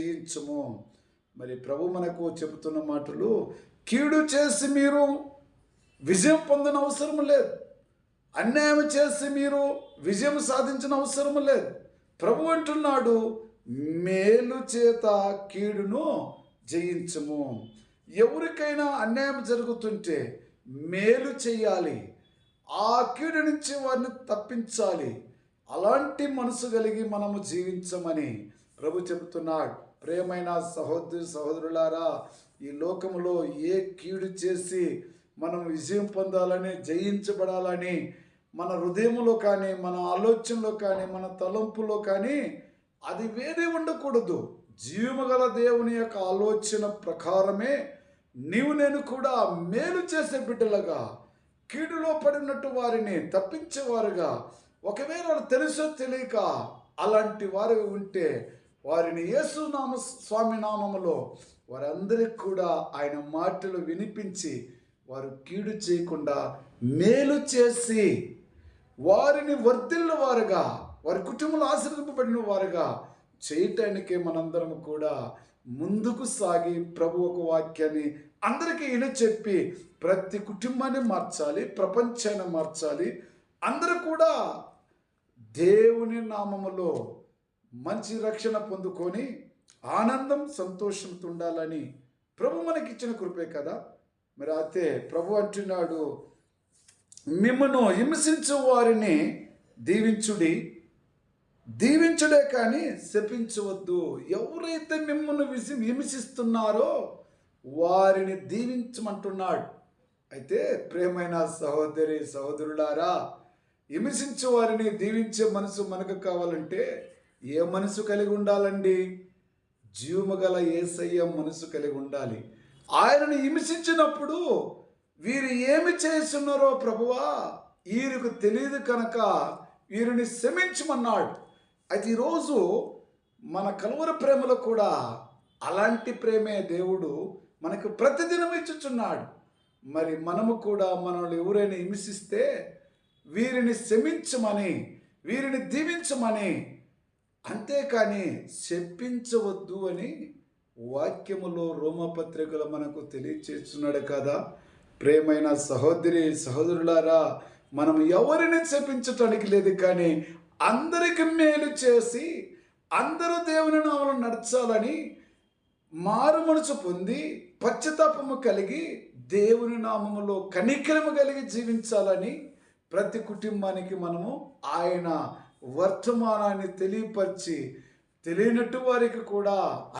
జయించము మరి ప్రభు మనకు చెబుతున్న మాటలు కీడు చేసి మీరు విజయం పొందిన అవసరం లేదు. అన్యాయం చేసి మీరు విజయం సాధించిన అవసరం లేదు. ప్రభు అంటున్నాడు మేలు చేత కీడును జయించము. ఎవరికైనా అన్యాయం జరుగుతుంటే మేలు చేయాలి. ఆ కీడు నుంచి వారిని తప్పించాలి. అలాంటి మనసు కలిగి మనము జీవించమని ప్రభు చెబుతున్నాడు ప్రేమైన సహోదరి సహోదరులారా ఈ లోకములో ఏ కీడు చేసి మనం విజయం పొందాలని జయించబడాలని మన హృదయంలో కానీ మన ఆలోచనలో కానీ మన తలంపులో కానీ అది వేరే ఉండకూడదు. జీవగల గల దేవుని యొక్క ఆలోచన ప్రకారమే నీవు నేను కూడా మేలు చేసే బిడ్డలుగా కీడులో పడినట్టు వారిని తప్పించేవారుగా. ఒకవేళ తెలుసో తెలియక అలాంటి వారు ఉంటే వారిని యేసు నామ స్వామి నామములో వారందరికి కూడా ఆయన మాటలు వినిపించి వారు కీడు చేయకుండా మేలు చేసి వారిని వర్తిల్ల వారుగా వారి కుటుంబంలో ఆశీర్వదింపబడిన వారుగా చేయటానికే మనందరం కూడా ముందుకు సాగి ప్రభు ఒక వాక్యాన్ని అందరికీ ఈయన చెప్పి ప్రతి కుటుంబాన్ని మార్చాలి ప్రపంచాన్ని మార్చాలి. అందరూ కూడా దేవుని నామములో మంచి రక్షణ పొందుకొని ఆనందం సంతోషంతో ఉండాలని ప్రభు మనకిచ్చిన కృపే కదా. మరి అయితే ప్రభు అంటున్నాడు మిమ్మను హింసించు వారిని దీవించుడి దీవించుడే కానీ శపించవద్దు. ఎవరైతే మిమ్మల్ని విసి హింసిస్తున్నారో వారిని దీవించమంటున్నాడు. అయితే ప్రేమైన సహోదరి సహోదరులారా హింసించే వారిని దీవించే మనసు మనకు కావాలంటే ఏ మనసు కలిగి ఉండాలండి? జీవము గల ఏసయ్య మనసు కలిగి ఉండాలి. ఆయనను హింసించినప్పుడు వీరు ఏమి చేస్తున్నారో ప్రభువా? వీరికి తెలియదు కనుక వీరిని క్షమించమన్నాడు. అయితే ఈరోజు మన కలువర ప్రేమలో కూడా అలాంటి ప్రేమే దేవుడు మనకు ప్రతిదినం ఇచ్చుచున్నాడు. మరి మనము కూడా మనల్ని ఎవరైనా హింసిస్తే వీరిని క్షమించమని వీరిని దీవించమని అంతేకాని చెప్పించవద్దు అని వాక్యములో రోమపత్రికలు మనకు తెలియచేస్తున్నాడు కదా. ప్రేమైన సహోదరి సహోదరులారా మనం ఎవరిని చెప్పించటానికి లేదు కానీ అందరికి మేలు చేసి అందరూ దేవుని నామలు నడచాలని మారు మనసు పొంది పశ్చాత్తాపము కలిగి దేవుని నామములో కనికరము కలిగి జీవించాలని ప్రతి కుటుంబానికి మనము ఆయన వర్తమానాన్ని తెలియపరిచి తెలియనట్టు వారికి కూడా